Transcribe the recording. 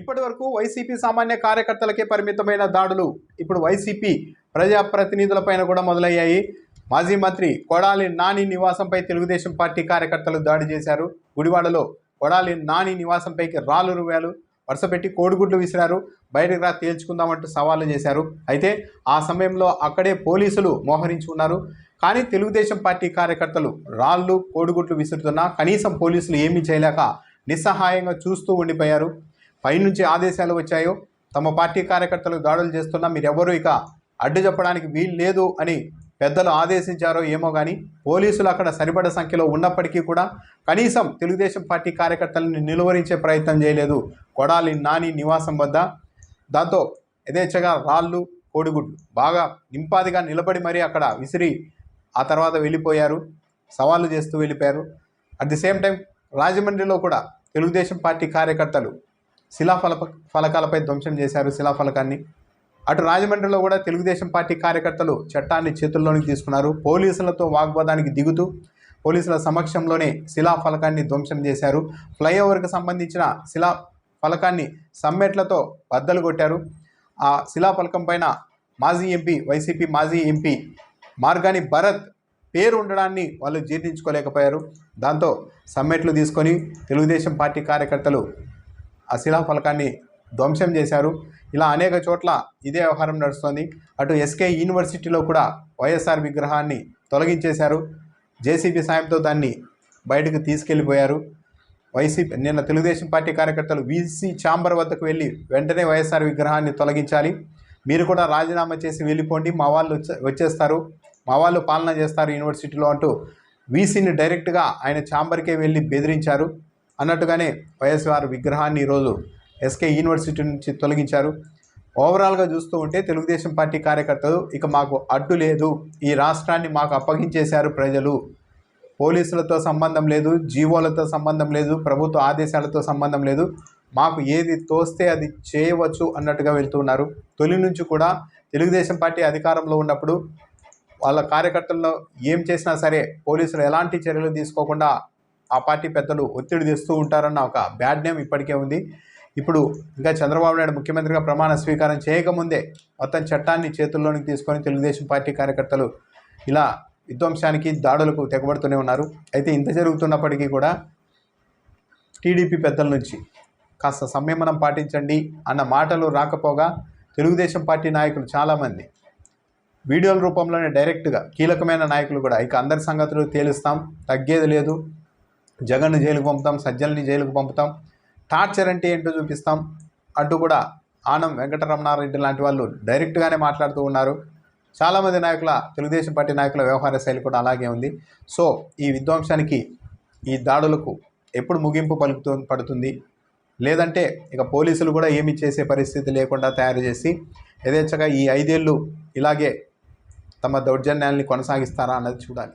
ఇప్పటి వరకు వైసీపీ సామాన్య కార్యకర్తలకే పరిమితమైన దాడులు ఇప్పుడు వైసీపీ ప్రజాప్రతినిధులపైన కూడా మొదలయ్యాయి. మాజీ మంత్రి కొడాలి నాని నివాసంపై తెలుగుదేశం పార్టీ కార్యకర్తలు దాడి చేశారు. గుడివాడలో కొడాలి నాని నివాసంపైకి రాళ్ళు రువ్వాలు వరుసపెట్టి కోడిగుడ్లు విసిరారు. బయటకు రా తేల్చుకుందామంటూ సవాళ్ళు చేశారు. అయితే ఆ సమయంలో అక్కడే పోలీసులు మోహరించి ఉన్నారు. కానీ తెలుగుదేశం పార్టీ కార్యకర్తలు రాళ్ళు కోడిగుడ్లు విసురుతున్నా కనీసం పోలీసులు ఏమీ చేయలేక నిస్సహాయంగా చూస్తూ ఉండిపోయారు. పైనుంచి ఆదేశాలు వచ్చాయో తమ పార్టీ కార్యకర్తలు దాడులు చేస్తున్నా మీరెవరూ ఇక అడ్డు చెప్పడానికి వీలు లేదు అని పెద్దలు ఆదేశించారో ఏమో కానీ పోలీసులు అక్కడ సరిపడ సంఖ్యలో ఉన్నప్పటికీ కూడా కనీసం తెలుగుదేశం పార్టీ కార్యకర్తలను నిలువరించే ప్రయత్నం చేయలేదు. కొడాలి నాని నివాసం వద్ద. దాంతో యథేచ్ఛగా రాళ్ళు కోడిగుడ్లు బాగా నింపాదిగా నిలబడి మరీ అక్కడ విసిరి ఆ తర్వాత వెళ్ళిపోయారు. సవాళ్ళు చేస్తూ వెళ్ళిపోయారు. అట్ ది సేమ్ టైం రాజమండ్రిలో కూడా తెలుగుదేశం పార్టీ కార్యకర్తలు శిలాఫల ఫలకాలపై ధ్వంసం చేశారు శిలాఫలకాన్ని. అటు రాజమండ్రిలో కూడా తెలుగుదేశం పార్టీ కార్యకర్తలు చట్టాన్ని చేతుల్లోనికి తీసుకున్నారు. పోలీసులతో వాగ్వాదానికి దిగుతూ పోలీసుల సమక్షంలోనే శిలా ఫలకాన్ని ధ్వంసం చేశారు. ఫ్లైఓవర్కి సంబంధించిన శిలా ఫలకాన్ని సమ్మెట్లతో బద్దలు కొట్టారు. ఆ శిలా ఫలకం పైన మాజీ ఎంపీ వైసీపీ మాజీ ఎంపీ మార్గాని భరత్ పేరు ఉండడాన్ని వాళ్ళు జీర్ణించుకోలేకపోయారు. దాంతో సమ్మెట్లు తీసుకొని తెలుగుదేశం పార్టీ కార్యకర్తలు ఆ శిలాఫలకాన్ని ధ్వంసం చేశారు. ఇలా అనేక చోట్ల ఇదే వ్యవహారం నడుస్తోంది. అటు ఎస్కే యూనివర్సిటీలో కూడా వైఎస్ఆర్ విగ్రహాన్ని తొలగించేశారు. జేసీబీ సాయంతో దాన్ని బయటకు తీసుకెళ్ళిపోయారు. వైసీపీ నిన్న తెలుగుదేశం పార్టీ కార్యకర్తలు వీసీ ఛాంబర్ వద్దకు వెళ్ళి వెంటనే వైఎస్ఆర్ విగ్రహాన్ని తొలగించాలి. మీరు కూడా రాజీనామా చేసి వెళ్ళిపోండి. మా వాళ్ళు వచ్చే వచ్చేస్తారు. మా వాళ్ళు పాలన చేస్తారు యూనివర్సిటీలో అంటూ వీసీని డైరెక్ట్గా ఆయన ఛాంబర్కే వెళ్ళి బెదిరించారు. అన్నట్టుగానే వైఎస్ఆర్ విగ్రహాన్ని ఈరోజు ఎస్కే యూనివర్సిటీ నుంచి తొలగించారు. ఓవరాల్గా చూస్తూ ఉంటే తెలుగుదేశం పార్టీ కార్యకర్తలు ఇక మాకు అడ్డు లేదు. ఈ రాష్ట్రాన్ని మాకు అప్పగించేశారు ప్రజలు. పోలీసులతో సంబంధం లేదు జీవోలతో సంబంధం లేదు ప్రభుత్వ ఆదేశాలతో సంబంధం లేదు. మాకు ఏది తోస్తే అది చేయవచ్చు అన్నట్టుగా వెళ్తున్నారు తొలి నుంచి కూడా తెలుగుదేశం పార్టీ అధికారంలో ఉన్నప్పుడు వాళ్ళ కార్యకర్తల్లో ఏం చేసినా సరే పోలీసులు ఎలాంటి చర్యలు తీసుకోకుండా ఆ పార్టీ పెద్దలు ఒత్తిడి తెస్తూ ఉంటారన్న ఒక బ్యాడ్ నేమ్ ఇప్పటికే ఉంది. ఇప్పుడు ఇంకా చంద్రబాబు నాయుడు ముఖ్యమంత్రిగా ప్రమాణ స్వీకారం చేయకముందే మొత్తం చట్టాన్ని చేతుల్లోనికి తీసుకొని తెలుగుదేశం పార్టీ కార్యకర్తలు ఇలా విధ్వంసానికి దాడులకు తెగబడుతూనే ఉన్నారు. అయితే ఇంత జరుగుతున్నప్పటికీ కూడా టీడీపీ పెద్దల నుంచి కాస్త సంయమనం పాటించండి అన్న మాటలు రాకపోగా తెలుగుదేశం పార్టీ నాయకులు చాలామంది వీడియోల రూపంలోనే డైరెక్ట్గా కీలకమైన నాయకులు కూడా. ఇక అందరి సంగతులు తేలుస్తాం. తగ్గేది లేదు. జగన్ను జైలుకు పంపుతాం సజ్జల్ని జైలుకు పంపుతాం టార్చర్ అంటే ఏంటో చూపిస్తాం అంటూ కూడా ఆనం వెంకటరమణారెడ్డి లాంటి వాళ్ళు డైరెక్ట్గానే మాట్లాడుతూ ఉన్నారు. చాలామంది నాయకుల తెలుగుదేశం పార్టీ నాయకుల వ్యవహార శైలి కూడా అలాగే ఉంది. సో ఈ విధ్వంసానికి ఈ దాడులకు ఎప్పుడు ముగింపు పలుకుతూ పడుతుంది? లేదంటే ఇక పోలీసులు కూడా ఏమి చేసే పరిస్థితి లేకుండా తయారు చేసి యథేచ్ఛగా ఈ ఐదేళ్ళు ఇలాగే తమ దౌర్జన్యాల్ని కొనసాగిస్తారా అన్నది చూడాలి.